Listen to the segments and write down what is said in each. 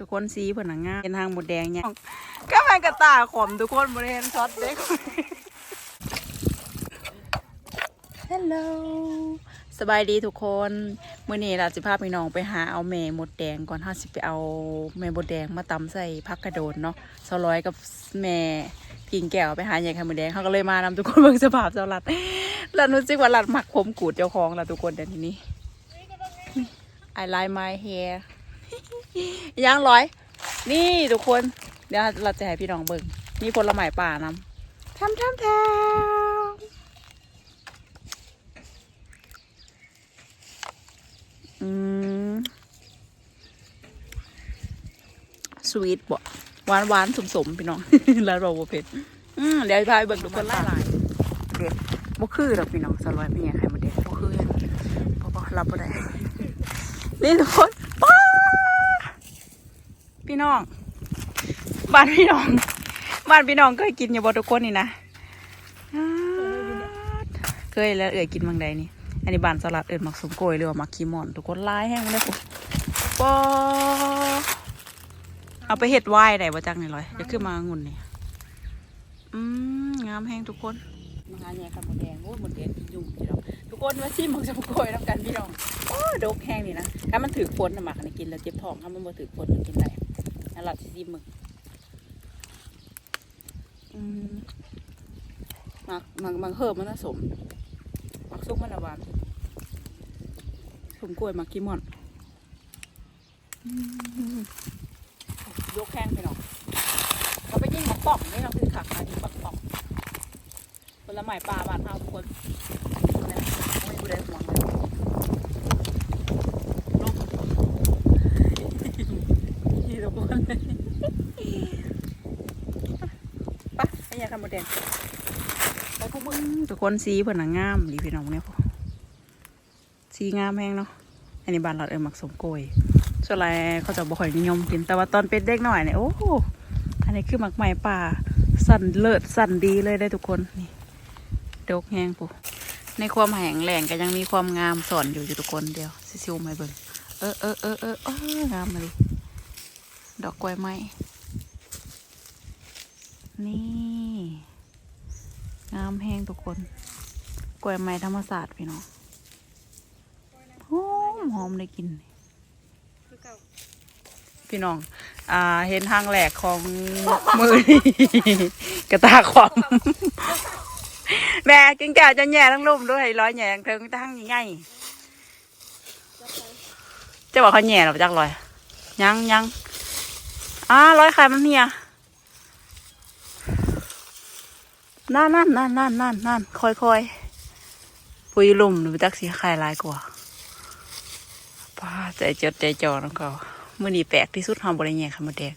ทุกคนสีเพิ่นน่ะงามเป็นทางหมดแดงเนี่ยก็มันกระตาขมทุกคนบ่ได้เห็นช็อตเด็กฮัลโหลสบายดีทุกคนมื้อนี้เราจะพาพี่น้องไปหาเอาแม่หมดแดงก่อนเฮาสิไปเอาแม่หมดแดงมาตำใส่ผักกระโดนเนาะเซาร้อยกับแม่พิงแก้วไปหาใหญ่ไข่หมดแดงเขาก็เลยมานำทุกคนเบิ่งสภาพเจ้าลัดแล้วรู้สึกว่าลัดหมักผมกูดเจ้าของแล้วทุกคนเดี๋ยวทีนี้ I like my hair ยังร้อย นี่ทุกคน เดี๋ยวเราจะให้พี่น้องเบิ่งมีผลไม้ป่านำทำทำทำอืมสวีทบ่หวานหวานสมสมๆพี่น้อง แล้วเราบ่เผ็ดอืมเดี๋ยวพาไปเบิ่งทุกคนไล่ลายเด็ดบ่คือดอกพี่น้องสลอยเป็นไงใครมาเด็ดบ่คือยังบ่บ่รับบ่ได้นี่ทุกคนป้า พี่น้อง บ้านพี่น้อง บ้านพี่น้องเคยกินอยู่บ่ทุกคนนี่นะเคยแล้วเอ่ยกินบางใดนี่ อันนี้บ้านสลัดเอิญมักสมโกยหรือว่ามักคีมอน ทุกคนลายแห้งเลยปุ๊ปอเอาไปเห็ดไว้ได้บ่จังนี่เลยจะขึ้นมางุ่นนี่อืมงามแห้งทุกคนมาหาแย่กันหมดแดงโอ้หมดแดงกินยุ่งจีดอกทุกคนมาชิมหมักสมโกยน้ำกันพี่น้องโอ้ดกแห้งนี่นะถ้ามันถือฝนนะหมักนนี้กินแล้วเจ็บท้องถ้ามันบ่ถือฝนมันกินได้ นหลับซิมมึงอืมหมักหมักหมักเหิบมันน่ะสมหมักซุกมันน่ะหวานสมกล้วยหมักกิมอนอืมยกแห้งไปหน่อยเราไปยิ่งหมักป่องนี่เราคือขักมายิ่งหมักป่องผลไม้ปลาบานเฮาทุกคนเนี่ยไม่ดูได้ห่วงเลย นี่ทุกคน เลยปะไอ้ยาคำมดแดงไปพวกมึงทุกคนสีเพิ่นน่ะงามดีพี่น้องเนี่ยพอสีงามแห้งเนาะ อันนี้บานเราเอิ้นหมักสมโกยส่วนไรเขาจะบ่อยนิยมกิน แต่ว่าตอนเป็นเด็กหน่อยเนี่ยโอ้โหอันนี้คือหมักใหม่ป่า สั่นเลิศสั่นดีเลยได้ทุกคน นี่ดกแห้งปุ๊ในความแห้งแหลงก็ยังมีความงามสอนอยู่อยู่ทุกคนเดียวซิวๆไม่เบิ่งเออเออเออเออเอองามเลย ดอกกล้วยไม้นี่ งามแห้งทุกคน กล้วยไม้ธรรมศาสตร์พี่น้องหอมหอมได้กิน พี่น้อง อ่า เห็นทางแหลกของมือนี่กระตาความแม่กินแก่จะแย่ทั้งลุ่มด้วยร้อยแย่ทั้งเทิงทั้งง่ายจะบอกเขาแหน่หรอจักลอย ยังยัง อ่าร้อยไข่มันเนี่ยนั่นนั่นนั่นนั่นนั่นนั่นคอยคอยปุยลุ่มหรือจักสีไข่ลายกว่าป้าใจจดใจจอน้องเขามื่อนี้แปลกที่สุดหอมบริเงียค่ะมดแดง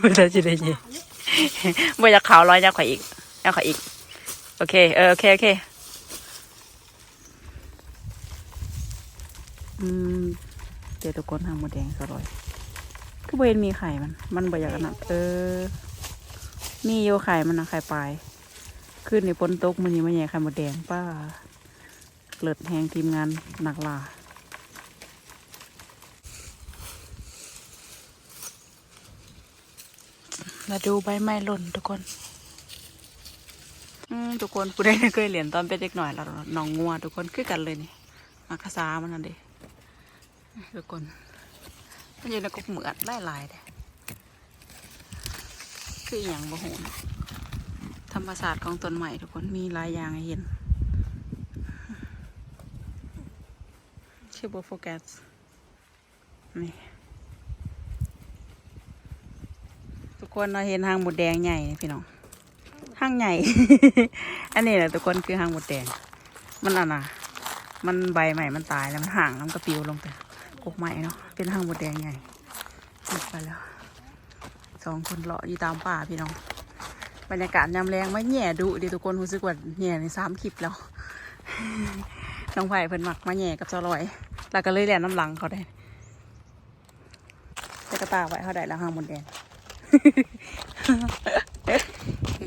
เวลาจะได้เงียบ่อยากขาวร้อยยักข่อยอีกยักข่อยอีก โอเค เออโอเคโอเค อืม เดี๋ยวทุกคนทางหมดแดงสร่อย คือเวนมีไข่มัน มันบ่อยากนนั้นเออ มีโยไข่มันนะไข่ปลาย ขึ้นในปนตกมันนี่มันใหญ่ไข่หมดแดงป้าเลิดแหงทีมงานหนักลามาดูใบไม้หล่นทุกคนทุกคนผู้ใดเคยเรียนตอนเป็นเด็กหน่อยแล้วน้องงัวทุกคนคือกันเลยนี่มักคาซามันนั่นเด้ ทุกคนมันอยู่ในกบเหมือดไล่ลายเลยคืออย่างบ่โหนธรรมศาสตร์ของต้นใหม่ทุกคนมีหลายอย่างให้เห็นชื่อโบโฟกัสนี่ทุกคนเราเห็นหางหมดแดงใหญ่พี่น้องหางใหญ่ อันนี้แหละทุกคนคือหางหมดแดง มันอะนะมันใบใหม่มันตายแล้วมันห่างแล้วมันก็ปิวลงไป กกใหม่เนาะเป็นห้างบดแดงใหญ่ไปแล้วสองคนเลาะอยู่ตามป่าพี่น้องบรรยากาศยามแรงไม่แย่ดุเดี๋ยวทุกคนรู้สึกว่าแย่ในสามคลิปแล้วน้องไผ่เพิ่นหมักมาแย่กับเจ้าลอย แล้วก็เลยแล่นน้ำหลังเขาได้จะกระตาไว้เขาได้แล้วห้างบดแดง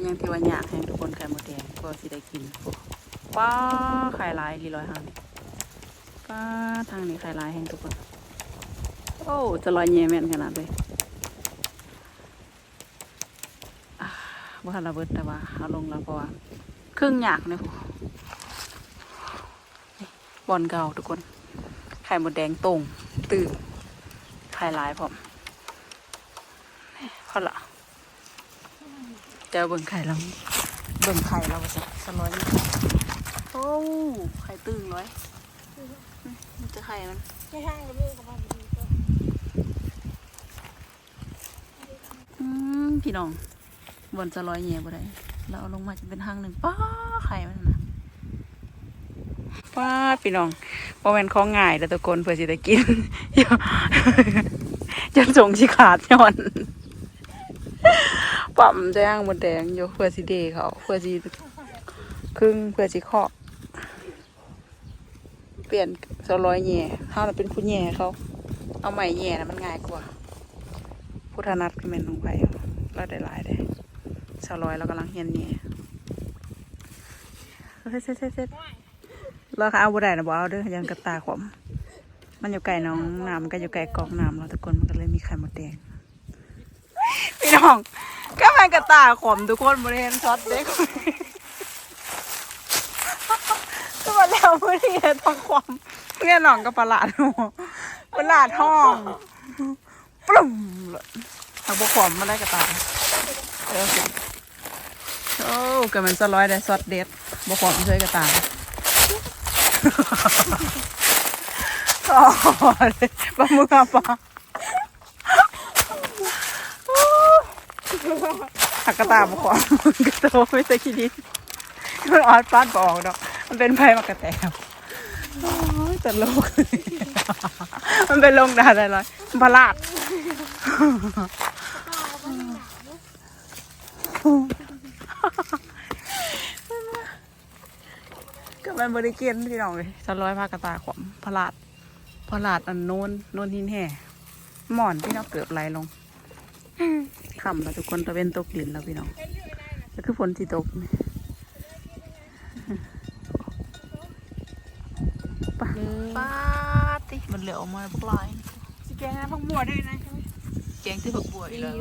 ยังที่ว่าอยากให้ทุกคนไข่มดแดงก็สิได้กินป้าไข่ลายรีร้อยห้างนี่ก็ ป้าทางนี้ใครลายแห่งทุกคน โอ้จะลอยแย่แมนขนาดเลยอ่าบ่ทันระเบิดแต่ว่าเอาลงแล้วเพราะว่าครึ่งหยากเนี่ยบอลเก่าทุกคนไข่หมดแดงตรงตื่นไข่ลายผมพอละเดี๋ยวเบิ่งไข่เราเบิ่งไข่เราไปสักสักร้อยโอ้ไข่ตึงร้อย มันจะไข่มันไม่ห้างกับมือกับมันดีก็พี่น้องบนจะร้อยแง่บ่ได้เราเอาลงมาจะเป็นห้างหนึ่งป้าไข่มันนะป้าพี่น้องโมเมนของง่ายแต่ตะกนเพื่อสิได้กินยจนส่งชิขาดย้อนปั๊มแจ้งบนแดงอยู่เพื่อสิเดเขาเพื่อสิครึ่งเพื่อสิเคาะ ปลี่ยนสร้อยแง่ถ้าเราเป็นผู้แง่เขาเอาใหม่แง่นะมันง่ายกว่าพุทธนัทก็เป็นลงไปเราได้หลายได้สาวร้อยเรากำลังเฮียนนี่เฮ้ยเซ็ตเซ็ตเซ็ตเราเอาบุได้นะบอกเอาเด้อยังกระตาขมมันอยู่ไก่น้องน้ำก็อยู่ไก่กอกน้ำเราทุกคนมันก็เลยมีไข่มดแดงพี่น้องก็มันกระตาขมทุกคนบริเวณช็อตเด็ก ก็มาแล้เมื่อที่ต้องขวมเนี่ยน้องก็ประหลาดหัวประหลาดห้องปลุ่มเลยเอาบกขวมมาได้กระตายเออสิโอ้กิดมันสร้อยได้ซอสเด็ดบกขวมช่วยกระตายอ๋อเลยปลาหมึกอะปลาหักกระตายบกขวมกระโตไม่ใช่ขี้ดิมันออดฟาดบออกดอก มันเป็นไฟมากระแตวโอ้ยตลก มันเป็นลงดาอะไรเลยพลาดก็มันบริเกนพี่น้องเลยสร้อยผ้ากระตาขวมพลาดพลาดอันโน้นโน้นหินแห่หมอนพี่น้องเกือบไหลลงขำแล้วทุกคนตะเวนตกดินแล้วพี่น้องก็คือฝนที่ตกนี่ ปาดติมันเหลือออกมาพวกลายสิแกงนะพังบัวด้วยนะแกงที่ผักบัวอีกแล้ว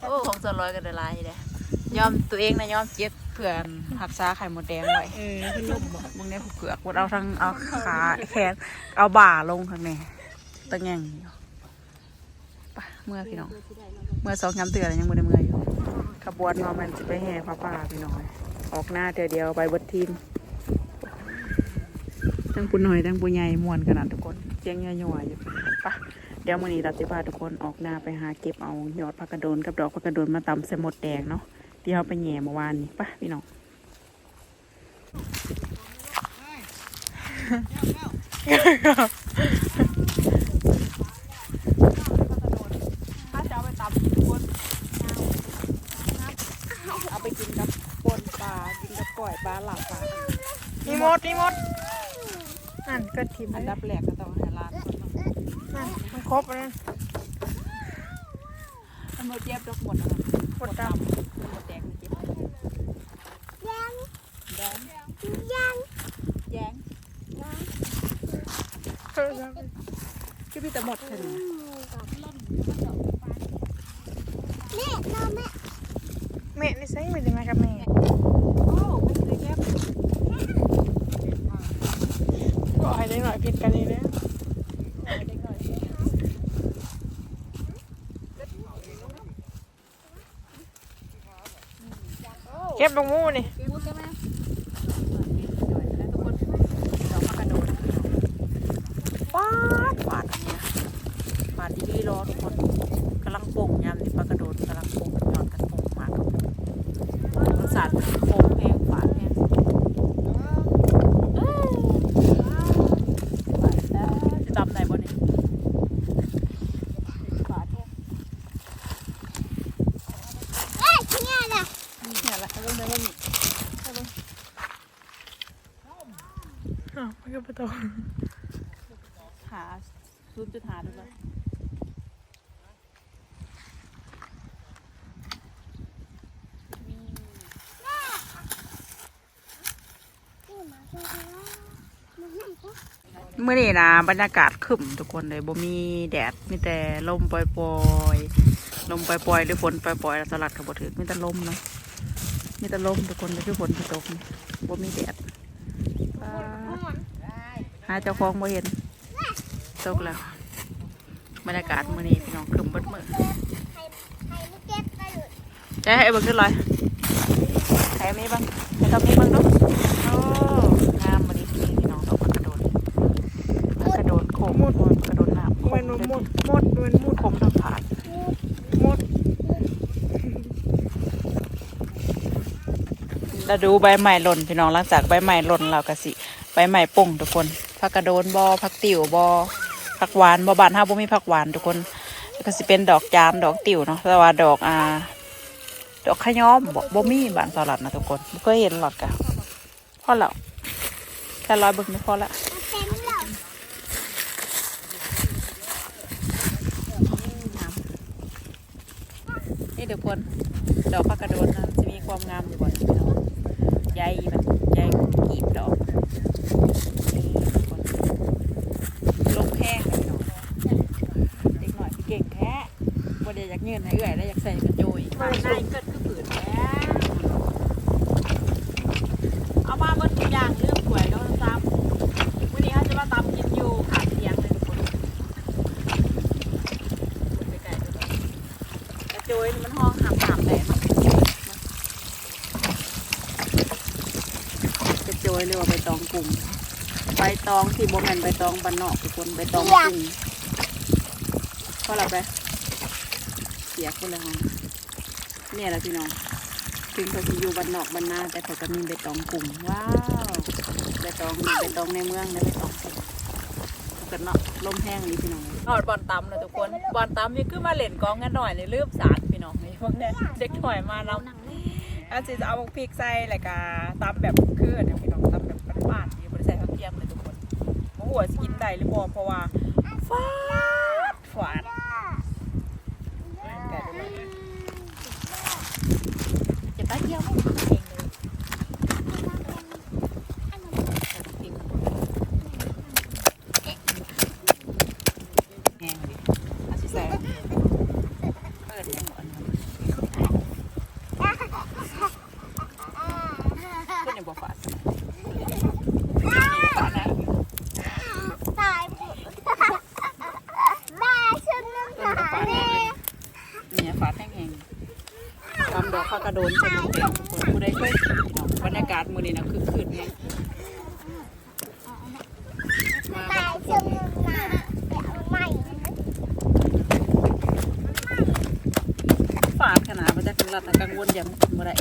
โอ้ของสร้อยกันได้หลายเลยยอมตัวเองนะยอมเจ็บเพื่อนหักษาไข่มดแดงไว้เออเป็นลมบ่มึงเนี่ยผูกเกือกวดเอาทั้งเอาขาแขนเอาบ่าลงข้างในตะแง่งอยู่ไปเมื่อพี่น้อง เมื่อสองย้ำเตือนยังไม่ได้เมื่ออยู่ ขบวนมามันจะไปแห่พระป่าพี่น้อง ออกหน้าเดียวเดียวไปเบดทีม ทั้งปุนหน่อยทั้งปุนใหญ่มวนขนาดทุกคนเจียงย่อยๆอยู่ไปะเดี๋ยวมื้อนี้เราจะพาทุกคนออกหน้าไปหาเก็บเอายอดผักกระโดนกับดอกผักกระโดนมาตำใส่หมดแดงเนาะที่เราไปแหย่เมื่อวานนี้ไปะพี่น้องถ้าจะเอาไปตำบนเอาไปกินกับปนปลากินกับก่อยปลาหลับปลามีมดมีมด นั่นก็ทิมอันเลยดับแรกก็ต้องให้ร้านก่อนเนาะนั่นมันครบแล้วนะถ้าหมดเจ็บดอกหมดนะหมดดหมดแดงเจ็บแดงแดงำยังแยงเออก็พี่แต่หมดแค่นี้แม่นี่ใส่มือดีไหมครับแม่ โอ้ไม่ได้แยบ ก็ให้ได้หน่อยผิดกันนี่นะเก็บลงมูนี่ พูดใช่ไหมแล้วทุกคนดอกมะกระโดดฟาดฟาดอันเนี้ยฟาดดีๆรอทุกคนกำลังโป่งยามนี่ปลากระโดดกำลังโป่งยอดกันโป่งมากมันสาดโป่งแพงฟาดแพง จำไหนบ่เนี่ยบาทเนี่ยเนี่ยแหละให้เบิ่งได้บ่มี อ้าวมันก็ประตูหาศูนย์จุดหาดูเลยเมื่อนี้นะบรรยากาศครึ้มทุกคนเลยบ่มีแดดมีแต่ลมปล่อยๆลมปล่อยๆหรือฝนปล่อยๆแล้วสลัดกับบ่ถือมีแต่ลมเนาะมีแต่ลมทุกคนเลยคือฝนที่ตกนี่บ่มีแดดอ่า หาเจ้าของบ่เห็นตกแล้วบรรยากาศมื้อนี้พี่น้องครึ้มเบิดมื้อจะให้เบิ่งขึ้นลอยให้มีบ้างให้ต้องมีบ้างเนาะโอ้งามมื้อนี้พี่น้องดอกกระโดดกระโดดโขมหมดกระโดดน้ำมันหมดหมดมันหมดโขมทางผ่านหมดเราดูใบใหม่หล่นพี่น้องหลังจากใบใหม่หล่นเรากะสิใบใหม่ป่งทุกคน ผักกระโดนบอผักติ๋วบอผักหวานบอบานห้าบ่มีผักหวานทุกคนก็สิเป็นดอกจานดอกติ๋วเนาะแต่ว่าดอกอ่าดอกขย้อมบ่บ่มีบานสลัดนะทุกคนบ่เคยเห็นหลอดกะพอแล้วแค่ร้อยบึกนี่พอละนี่ทุกคนดอกผักกระโดนนะจะมีความงามอยู่บ่อยพี่น้องใยมันใยกีบดอกนี่ทุกคนลงแห้งเลยพี่น้องเด็กหน่อยพี่เก่งแท้บ่ได้อยากเงินให้เอื่อยแล้วอยากใส่กระโจยมาในเกิดคือผืนแท้เอามาเบนทุกอย่างเรื่องหวยแล้วตามวันนี้เขาจะมาตามกินอยู่ขาดเตียงเลยทุกคนไปไกลๆเลยกระ โจยมันห้องหามหามแหลมจะโจยเรียกว่าใบตองกลุ่มใบตองที่โบแมนใบตองบันนอกทุกคนใบตองกลุ่มพอเราไปเสียคนละห้องเนี่ยแหละพี่น้องถึงเขาจะอยู่บ้านนอกบ้านนาแต่เขาก็มีใบตองกลุ่มว้าวใบตองนี่ใบตองในเมืองและใบตอง กันเนาะลมแห้งนี่พี่น้องนอดบอลตำนะทุกคนบอลตำนี่คือมาเล่นกองกันหน่อยในลืมสารพี่น้องนี่พวกเนี้ยเด็กหน่อยมาแล้วอาจจะเอาพริกใส่แล้วก็ตำแบบคือนพี่น้องตำแบบบ้านๆที่บริใส่ข้าวเกียมเลยทุกคนหัวสกินได้หรือบ่เพราะว่าฟาดฝาดไก่ด้วจะไปเที่ยวไม่ถึงเองเลยแห้งดิอาชิใส่เปิดยังหมดขึ้นในบ่อฝาดฝาดนะ ตายหมดบ้าฉันน้ำ ต้น ตา ก็ฝาด แน่ แห้งเลยเนี่ยฝาดแห้งๆทำดอกข้าวกระโดนใส่หมดแดงทุกคนผู้ใดเคยกินพี่น้องบรรยากาศมื้อ นี้นะคือคืนไงมาตายฉันน้ำตาแต่เอาใหม่ฝาดขนาดมันจะกินรัดนะกังวลอย่างกินบ่ได้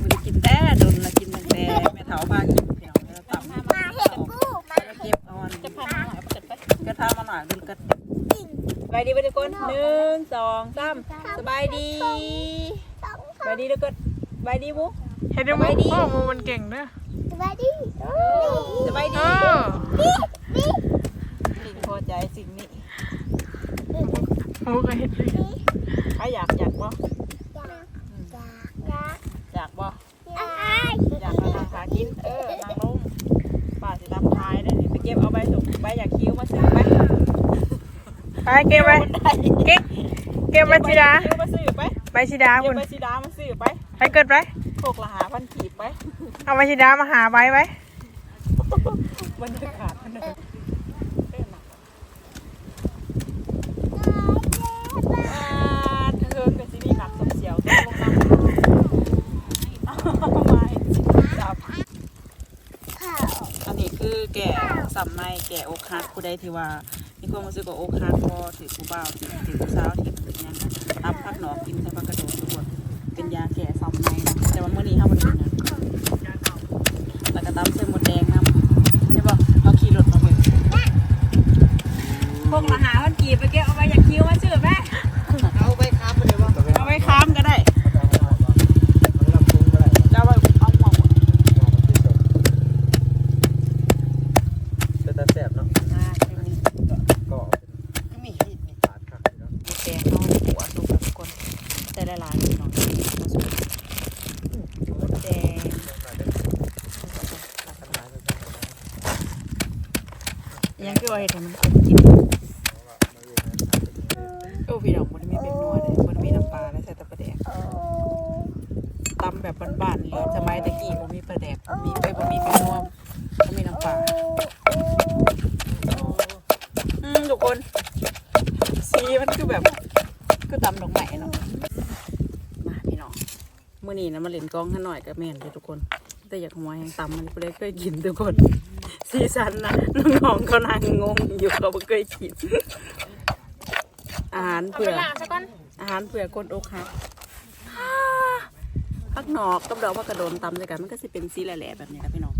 บ่ได้กินแต่โดนละกินตั้งแต่แม่เฒ่าพากินแล้วตำมาเห็นกูมาแล้วเก็บอาอันจะพามาหน่อยเปเก็บไปกระทามาหน่อยดูกระสบายดีไปทุกคนหนึ่งสองสามสบายดีสบายดีทุกคนสบายดีบุ๊ เห็นไหมพ่อมูมันเก่งเด้อสวัสดีสบายเอดีอลิงพอใจสิ่งนี้มูก็เห็นเลยใครอยากอยากบ่อยากอยากบ่อยากอยากมาทางขากินเออนางลงป่าสิรับท้ายได้อนี่ไปเก็บเอาใบสุกใบอยากคิ้วมาซื้อไปไปเก็บไว้เก็บเก็บใบชิดาคิ้วมาซื้อไปใบชิดาเก็คุบณใบสีดามาซื้อไปไปเกิดไป พวกละหาพันขีดไปเอาใบชิดามาหาใบไว้บรรยากาศมันเลยเต้นหนักอ่าเธอเป็นซีนี่หนักสมเสียวต้องลงน้ำเอามาให้จับข่าวอันนี้คือแก่สำในแก่อกหักผู้ใดที่ว่ามีความรู้สึกว่าอกหักพอถือผู้บ่าวถือถือผู้สาวที่เป็นยังไงตำผักหนอกกินใส่ผักกระโดดทุกคน เป็นยาแก่สำในนะแต่ว่าเมื่อนี้ห้ามบริกินนะแล้วก็ตำเส้นหมดแดงนะใช่ป่ะเราขี่รถมาเบิกพวกมาหาพันกีบไปเก็บเอาไปอยากคิ้วมาชื่อแม่ เอาไปค้ำไปเลยวะ เอาไปค้ามก็ได้จะเอาไปเอาหมอก เป็นตาแสบเนาะ มาเป็น ก็ มี ขาดขาดเนาะ หมดแดงเนาะหัวสุกแล้วทุกคนแต่ละลายพี่น้องมาสุกหมดแดง มาได้ขนาด ยังคือว่าเห็ดให้มันคมกินโอ้พี่น้องมันมีเป็นนัวเลยมันมีน้ำปลาและใส่แตะปลาแดกตำแบบบ้านๆเลยสมัยตะกี้ผมมีปลาแดกมีไปบ่มีเป็นนัวก็มีน้ำปลาอืมทุกคนสีมันคือแบบคือตำดอกไม้เนาะมาพี่น้องมื้อนี้นะมาเล่นกล้องให้หน่อยกับแม่นเด้อทุกคน แต่อยากหัวแหงตำมันบ่ได้เคยกินทุกคน ซีซันนะน้องๆเขานั่งงงอยู่เขาบ่เคยกิน อาหารเอาเผื่ไปอ ล้างซะก่อนอาหารเผื่อคนอกหักฮ่าผักหนอกกับดอกผักกระโดนตำด้วยกัน มันก็สิเป็นสีแหล่ๆแบบนี้นะพี่น้อง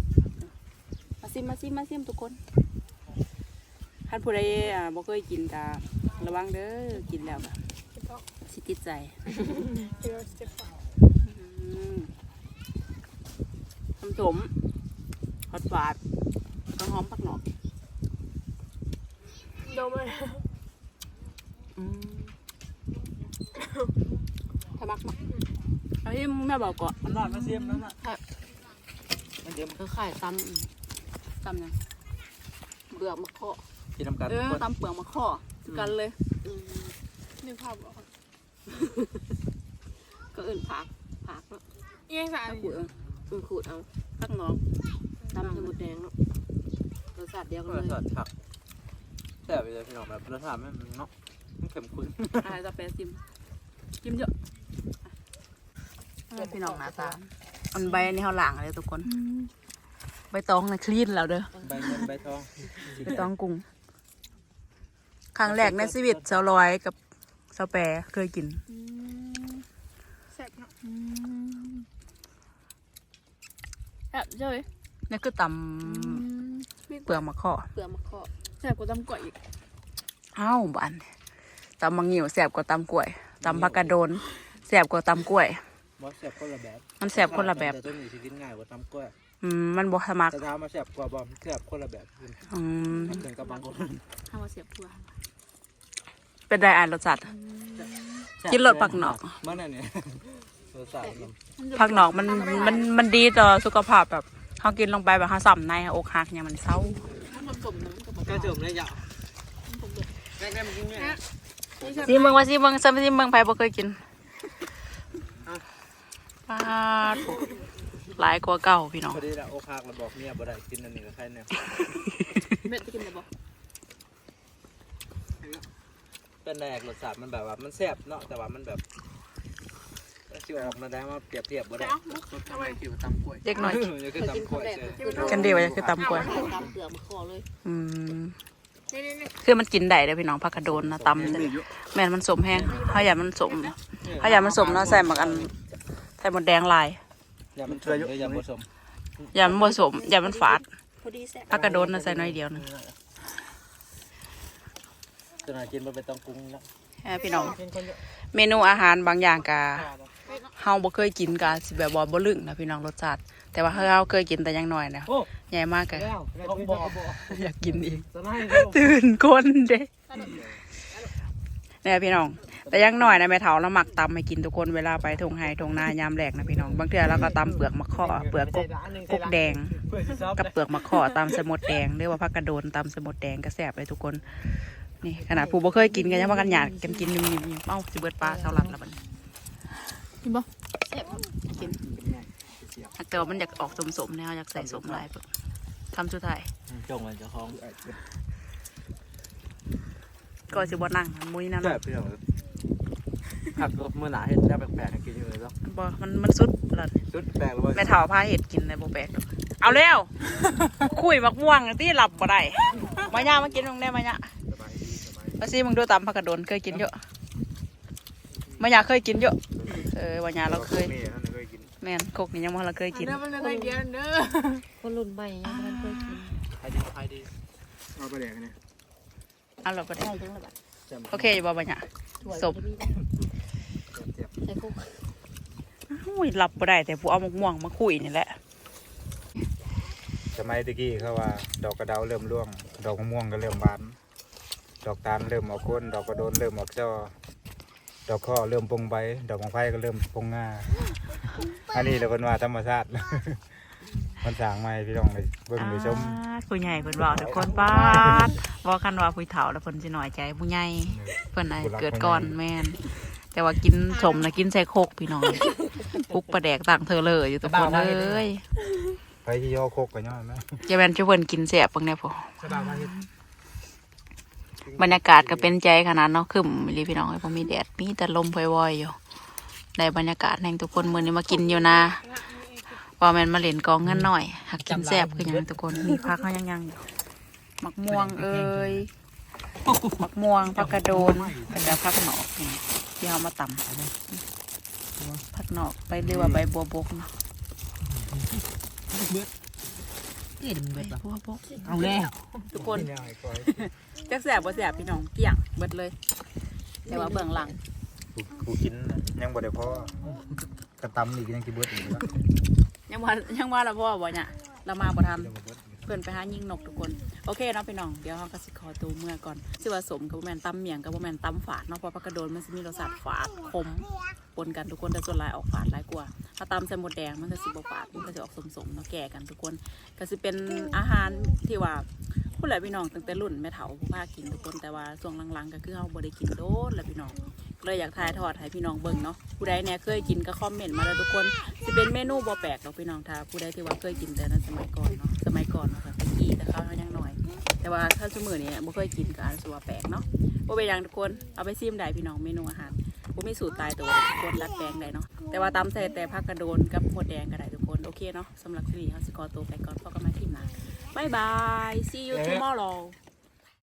มาซิมมาซิมมาซิมทุกคนท่านผู้ใดอ่าบ่เคยกินกะระวังเด้อ กินแล้วกะสิติดใจเดี๋ยวจะฝากอืมทำสมหอดฝาดต้น หอมผักหนอกโดมเลยอืมทะมักมักเอาที่แม่บอกก่อนมันนอนมาเสียมนั่นน่ะมันเดี๋ยวคือไข่ตำอืมตำยังเบือกมะข้อกินน้ำกันเออตำเปลือกมะข้อคือกันเลยนึกภาพออกก็เอื่นผักผักเนาะเอียงสารขูดเอาอือขูดเอาผักหนองตำสมุดแดงเนาะรส ชาติเดียวกันรเลสยชาติผักแซ่บไปเลยพี่น้องแบบรสชาติมันเนาะมันเข้มข้นอะไรจะแปรซิมจิ้มเยอะอะพี่น้องหน้าตาอันใบอันนี้เขาหลังเลยทุกคน ใบตองนะคลีนแล้วเด้อ ใบเงินใบทอง ใบตองกุ้ง ครั้งแรกในชีวิตสาวลอยกับสาวแปรเคยกินแซ่บเนาะแซ่บเจ้ยนี่คือตำ เปลือกมะข้อเปลือกมะข้อแซ่บกว่าตำก๋วยอีกอ้าวบ้านตำมังงิวแสบกว่าตำกล้วยตำผักกระโดนแสบกว่าตำกล้วยบอสแซ่บคนละแบบมันแสบคนละแบบแต่ตัวนี้สิกินง่ายกว่าตำกล้วยอืมมันบ่สมักแต่ถ้ามาแซ่บกว่าบอมแซ่บคนละแบบอืมมันเหมือนกับบางคนข้าวเสียบทั่วเป็นไดอ่านรสจัดกินรสผักหนอกมันอันนี้รสชาติมันผักหนอกมันมันมันดีต่อสุขภาพแบบ เขากินลงไปแบบเขาสัมในอกหักเนี่ยมันเศร้ามันผสมน้ำกับกระจุ่มเลยยาวแรกๆมันกินง่ายซีเมืองว่าซีเมืองซัมซีเมืองไผบ่เคยกินปาดโหหลายกว่าเก่าพี่น้องพอดีละโอคากเราบอกเมียบ่ได้กินอันนี้กับใครเนี่ยเม็ดจะกินได้บ่เป็นแรกรสชาติมันแบบว่ามันแซ่บเนาะแต่ว่ามันแบบ ชิวออกมาได้มาเปรียบเทียบบ่ได้ทำไมคิวตำกล้วยเด็กหน่อยนี่คือตำกล้วยเฉยกันเดียวจะคือตำกล้วย ตำเปลือกมะข้อเลยอืมนี่นี่นี่คือมันกินได้เด้อพี่น้องผักกระโดนนะตำใช่แม่นมันสมแห้งถ้าอยากมันสมถ้าอยากมันสมเนาะใส่หมักอันใส่หมดแดงลายอย่ามันเชื่ออย่าผสมอยากมันผสมอยากมันฝาดพอดีแซ่บผักกระโดนนะใส่น้อยเดียวหนึงจะน่ากินมันไปต้องปรุงแล้วเออพี่น้อง เมนูอาหารบางอย่างกะ เฮาบ่เคยกินกะสิแบบบ่บ่ลึงนะพี่น้องรสชาติแต่ว่าเฮาเคยกินแต่อยังน้อยนะโอ้ ใหญ่มากกะแล้วต้องบอกอยากกินอีก จะไม่ตื่นคนเด้เนี่ยพี่น้อง แต่อยังน้อยนะแม่เฒ่าเราหมักตำให้กินทุกคนเวลาไปทงไฮทงนายามแหลกนะพี่น้อง บางเทื่อเราก็ตำเปลือกมะข้อเปลือกกกกกแดงกับเปลือกมะข้อตำสมุดแดงหรือว่าผักกระโดนตำสมุดแดงก็แซ่บเลยทุกคน นี่ขนาดผู้บ่เคยกินกันยังว่ากันหยาดกันกินนิ่มๆเอ้าสิเบิดปลาเท่าหลัดละบัดนี้ กินบ่กินถ้าเกิดว่ามันอยากออกสมๆเนี่ยเราอยากใส่สมหลายเพิ่นทำสุดท้ายจงมันจะคล้องก็สิบ่นั่งมุ้ยนั่นแบบพี่น้องผักเมื่อหนาเห็ดแซ่บแปลกๆกินอยู่เลยแล้วบ่มันมันสุดแล้วนี่ชุดแปลกหรือว่าแม่เฒ่าพาเห็ดกินเลยบ่แปลกดอกเอาแล้ว คุยมักม่วงที่หลับบ่ได้มาย่ามากินตรงนี้มาย่ามาซิมึงดูตำผักกระโดนเคยกินเยอะมาย่าเคยกินเยอะเออมาย่าเราเคยนี่นั่นเคยกินแม่นคกนี่ยังบ่เราเคยกินเด้อมันอะไรเดียวเด้อคนรุ่นใหม่ยังไม่เคยกินใครดีใครดีเอาไปแดกเนี่ยเอาเราได้ใช่จังเลยแบบโอเคอยู่บ่มาย่าสมใส่คุกอุ้ยหลับบ่ได้แต่ผู้เอามักม่วงมาคุยนี่แหละสมัยตะกี้เขาว่า ดอกกระเดาเริ่มร่วง ดอกมะม่วงก็เริ่มบาน ดอกตาลเริ่มออกก้นดอกกระโดนเริ่มออกจอ ดอกข้อเริ่มปงใบดอกมังไฟก็เริ่มปงงาอันนี้เราเป็นว่าธรรมชาติ มันสร้างมาให้พี่น้องได้เบิ่งได้ชมอ่าผู้ใหญ่เพิ่นบอกทุกคนป้าดบอกคันว่าผู้เฒ่าแล้วเพิ่นสิน้อยใจผู้ใหญ่เพิ่นน่ะเกิดก่อนแม่นแต่ว่ากินสมนะกินใส่โคกพี่น้องกุกปลาแดกต่างเธอเลยอยู่ทุกคนเลยไปที่ย่อโคกก็ย่อนะจะแม่นจะเพิ่นกินแซ่บเบิ่งแน่พอสบายมาเฮ็ด บรรยากาศก็เป็นใจขนาดเนาะคึมอีหลีพี่น้องไอ้พอมีแดดมีแต่ลมพวอยๆอยู่ในบรรยากาศแห่งทุกคนมือนี้มากินอยู่นะว่าแมนมาเล่นกองเงินหน่อยหักกินแซ่บคือยังทุกคนมีพักเขายังยังอยู่มักม่วงเอ้ยมักม่วงผักกระโดนแล้วก็ผักหนอกที่เอามาต่ำผักหนอกไปเรียกว่าใบบัวบกเนาะ เดี๋ยวมันใบเบิดบ่บัวบกเอาแล้วทุกคนนี่ไอ้ก้อยจักแซ่บบ่แซ่บพี่น้องเกลี้ยงเบิดเลย แต่ว่าเบื้องหลังกูกูกินน่ะยังบ่ได้พอกระตำอีกยังสิเบิดอีกวะยังว่ายังว่าเราพ่อบ่เนี่ยเรามาบ่ทัน เพื่อนไปหายิงนกทุกคน โอเคเนาะพี่น้อง เดี๋ยวเรากสิขอตัวเมื่อก่อนสิว่าสมกับบ่แมนตำเมียงกับบ่แมนตำฝาดเนาะเพราะปลากระโดนมันสิมีรสชาติฝาดขมปนกันทุกคนแต่ส่วนลายออกฝาดหลายกว่า ถ้าตำใส่หมดแดงมันก็สิบ่ฝาดมันก็จะออกสมๆเนาะแก่กันทุกคนก็สิเป็นอาหารที่ว่าผู้หลายพี่น้องตั้งแต่รุ่นแม่เฒ่าผู้พากินทุกคนแต่ว่าช่วงหลังๆก็คือเฮาบ่ได้กินโดนแล้วพี่น้องเลยอยากถ่ายทอดให้พี่น้องเบิ่งเนาะผู้ใดเนี่ยเคยกินก็คอมเมนต์มาแล้วทุกคนจะเป็นเมนูบ่แปลกหรอกพี่น้องถ้าผู้ใดที่ว่าเคยกินแต่นั้นสมัยก่อนเนาะ มัยก่อนเนาะค่ะตะกี้แต่ข้าวเขายังหน่อย แต่ว่าถ้าสมือนี้บ่เคยกินก็อาจจะว่าแปลกเนาะบ่เป็นหยังทุกคนเอาไปซิมได้พี่น้องเมนูอาหารบ่มีสูตรตายตัวทุกคนรัดแปลงได้เนาะแต่ว่าตำใส่แต่ผักกระโดนกับหมดแดงก็ได้ทุกคนโอเคเนาะสำหรับคลิปนี้เฮาสิขอตัวไปก่อนพบกันใหม่คลิปหน้าบ๊ายบาย see you tomorrow